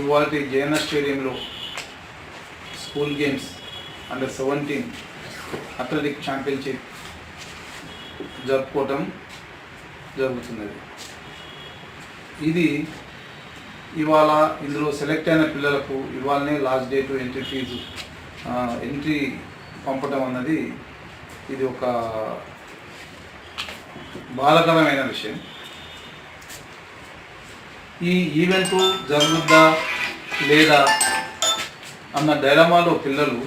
ఇవాళ జయన స్టేడియంలో school games under seventeen athletic championship జరుపుకోవటం జరుగుతున్నది. ఇది ఇవాళ ఇందులో సెలెక్ట్ అయిన పిల్లలకు ఇవాళనే last date entry fee entry పంపటం అన్నది ఇది ఒక బాధకరమైన విషయం. ఈ ఈవెంట్ జరుగుద్దా లేదా అన్న డైలమాలో పిల్లలు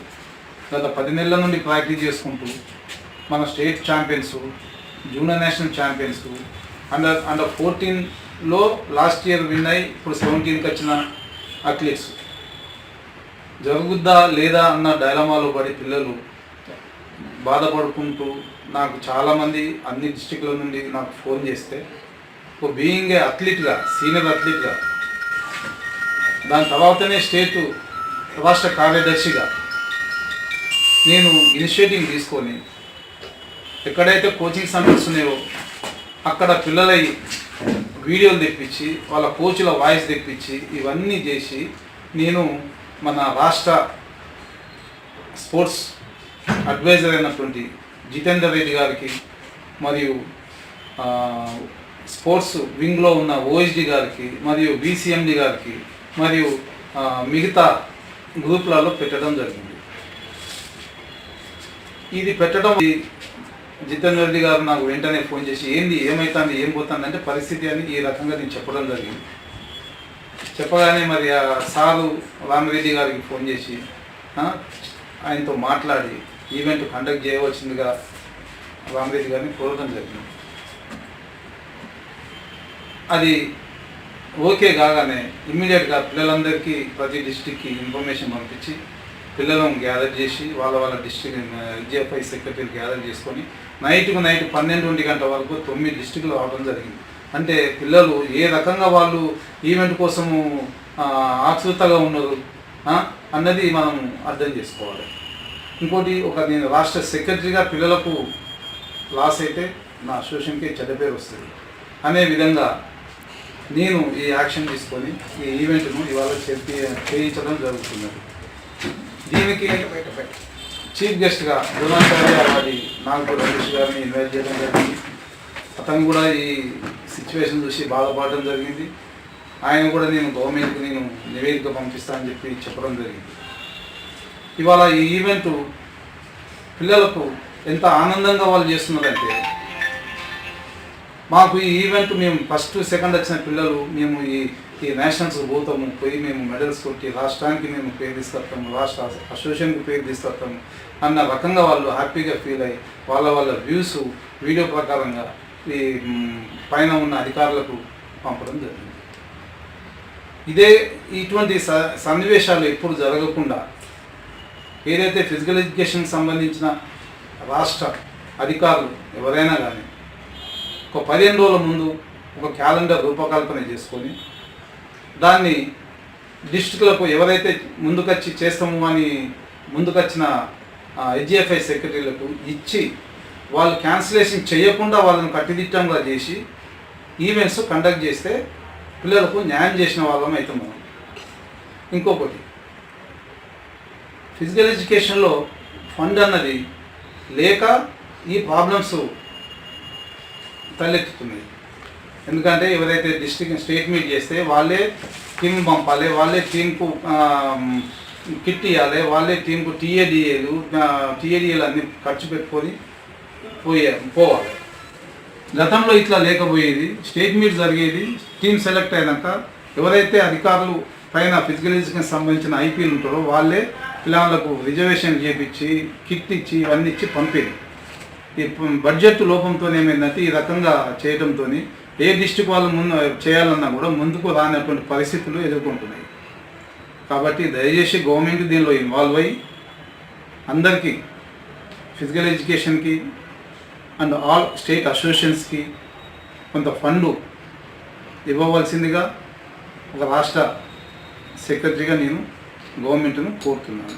గత పది నెలల నుండి ప్రాక్టీస్ చేసుకుంటూ మన state champions junior national champions under under ఫోర్టీన్లో లాస్ట్ ఇయర్ విన్ అయ్యి ఇప్పుడు సెవెంటీన్కి వచ్చిన అథ్లెట్స్. జరుగుద్దా లేదా అన్న డైలమాలో పడి పిల్లలు బాధపడుకుంటూ నాకు చాలామంది అన్ని డిస్టిక్ల నుండి నాకు ఫోన్ చేస్తే ఓ బీయింగ్ ఏ అథ్లీట్గా సీనియర్ అథ్లీట్గా దాని తర్వాతనే స్టేటు రాష్ట్ర కార్యదర్శిగా నేను ఇనిషియేటివ్ తీసుకొని ఎక్కడైతే కోచింగ్ సెంటర్స్ ఉన్నాయో అక్కడ పిల్లలై వీడియోలు తెప్పించి వాళ్ళ కోచ్ల వాయిస్ తెప్పించి ఇవన్నీ చేసి నేను మన రాష్ట్ర స్పోర్ట్స్ అడ్వైజర్ అయినటువంటి జితేందర్ రెడ్డి గారికి మరియు స్పోర్ట్స్ వింగ్లో ఉన్న ఓఎస్డి గారికి మరియు బీసీఎండి గారికి మరియు మిగతా గ్రూప్లలో పెట్టడం జరిగింది. ఇది పెట్టడం ఈ జితేందర్ రెడ్డి గారు నాకు వెంటనే ఫోన్ చేసి ఏంది ఏమవుతుంది ఏం పోతుంది? అంటే పరిస్థితి అని ఈ రకంగా నేను చెప్పడం జరిగింది. చెప్పగానే మరి ఆ సారు రామిరెడ్డి గారికి ఫోన్ చేసి ఆయనతో మాట్లాడి ఈవెంట్ కండక్ట్ చేయవలసిందిగా రామిరెడ్డి గారిని కోరడం జరిగింది. అది ఓకే కాగానే ఇమ్మీడియట్గా పిల్లలందరికీ ప్రతి డిస్టిక్కి ఇన్ఫర్మేషన్ పంపించి పిల్లలను గ్యాదర్ చేసి వాళ్ళ వాళ్ళ డిస్టిక్ జిఎఫ్ఐ సెక్రటరీ గ్యాదర్ చేసుకొని నైట్కు నైట్ పన్నెండు ఒంటి గంట వరకు తొమ్మిది డిస్టిక్లు రావడం జరిగింది. అంటే పిల్లలు ఏ రకంగా వాళ్ళు ఈవెంట్ కోసము ఆతృతగా ఉన్నారు అన్నది మనం అర్థం చేసుకోవాలి. ఇంకోటి ఒక నేను రాష్ట్ర సెక్రటరీగా పిల్లలకు లాస్ అయితే నా అసోసియేషన్కి చెడ్డ పేరు వస్తుంది. అనే విధంగా నేను ఈ యాక్షన్ తీసుకొని ఈ ఈవెంట్ను ఇవాళ చెప్పి చేయించడం జరుగుతున్నది దీనికి చీఫ్ గెస్ట్గా ద్రోణాచార్య అవార్డి నాగపూర్ రమేష్ గారిని ఇన్వైట్ చేయడం జరిగింది. అతను కూడా ఈ సిచ్యువేషన్ చూసి బాధపడడం జరిగింది. ఆయన కూడా నేను గవర్నమెంట్కి నేను నివేదిక పంపిస్తా అని చెప్పి చెప్పడం జరిగింది. ఇవాళ ఈ ఈవెంట్ పిల్లలకు ఎంత ఆనందంగా వాళ్ళు చేస్తున్నారంటే మాకు ఈ ఈవెంట్ మేము ఫస్ట్ సెకండ్ వచ్చిన పిల్లలు మేము ఈ ఈ నేషనల్స్ పోతాము పోయి మేము మెడల్స్ కొట్టి రాష్ట్రానికి మేము పేరు తీసుకొస్తాము రాష్ట్ర అసోసియేషన్కి పేరు తీసుకొస్తాము అన్న రకంగా వాళ్ళు హ్యాపీగా ఫీల్ అయ్యి వాళ్ళ వాళ్ళ వ్యూస్ వీడియో ప్రకారంగా ఈ పైన ఉన్న అధికారులకు పంపడం జరిగింది. ఇదే ఇటువంటి స సన్నివేశాలు ఎప్పుడు జరగకుండా ఏదైతే ఫిజికల్ ఎడ్యుకేషన్కి సంబంధించిన రాష్ట్ర అధికారులు ఎవరైనా కానీ ఒక పదిహేను రోజుల ముందు ఒక క్యాలెండర్ రూపకల్పన చేసుకొని దాన్ని డిస్ట్రిక్ట్లకు ఎవరైతే ముందుకొచ్చి చేస్తాము అని ముందుకొచ్చిన హెచ్జిఎఫ్ఐ సెక్రటరీలకు ఇచ్చి వాళ్ళు క్యాన్సిలేషన్ చేయకుండా వాళ్ళని కట్టుదిట్టంగా చేసి ఈవెంట్స్ కండక్ట్ చేస్తే పిల్లలకు న్యాయం చేసిన వాళ్ళం అవుతాం మనం. ఇంకొకటి ఫిజికల్ ఎడ్యుకేషన్లో ఫండ్ అన్నది లేక ఈ ప్రాబ్లమ్స్ తలెత్తుతుంది ఎందుకంటే ఎవరైతే డిస్ట్రిక్ట్ స్టేట్ మీట్ చేస్తే వాళ్ళే టీం పంపాలి వాళ్ళే టీంకు కిట్ ఇవ్వాలి వాళ్ళే టీంకు టీఏడిఏలు టీఏడిఏలు అన్ని ఖర్చు పెట్టుకొని పోయే పోవాలి. గతంలో ఇట్లా లేకపోయేది స్టేట్ మీట్ జరిగేది టీం సెలెక్ట్ అయినాక ఎవరైతే అధికారులు పైన ఫిజికల్ ఎడ్యుకేషన్ సంబంధించిన ఐపీలు ఉంటారో వాళ్ళే పిల్లలకు రిజర్వేషన్ చేపించి కిట్ ఇచ్చి ఇవన్నీ ఇచ్చి పంపేది. ఈ బడ్జెట్ లోపంతో ఏమైందంటే ఈ రకంగా చేయడంతో ఏ డిస్టిక్ వాళ్ళు ముందు చేయాలన్నా కూడా ముందుకు రానటువంటి పరిస్థితులు ఎదుర్కొంటున్నాయి. కాబట్టి దయచేసి గవర్నమెంట్ దీనిలో ఇన్వాల్వ్ అయ్యి అందరికీ ఫిజికల్ ఎడ్యుకేషన్కి అండ్ ఆల్ స్టేట్ అసోసియేషన్స్కి కొంత ఫండు ఇవ్వవలసిందిగా ఒక రాష్ట్ర సెక్రటరీగా నేను గవర్నమెంట్ను కోరుతున్నాను.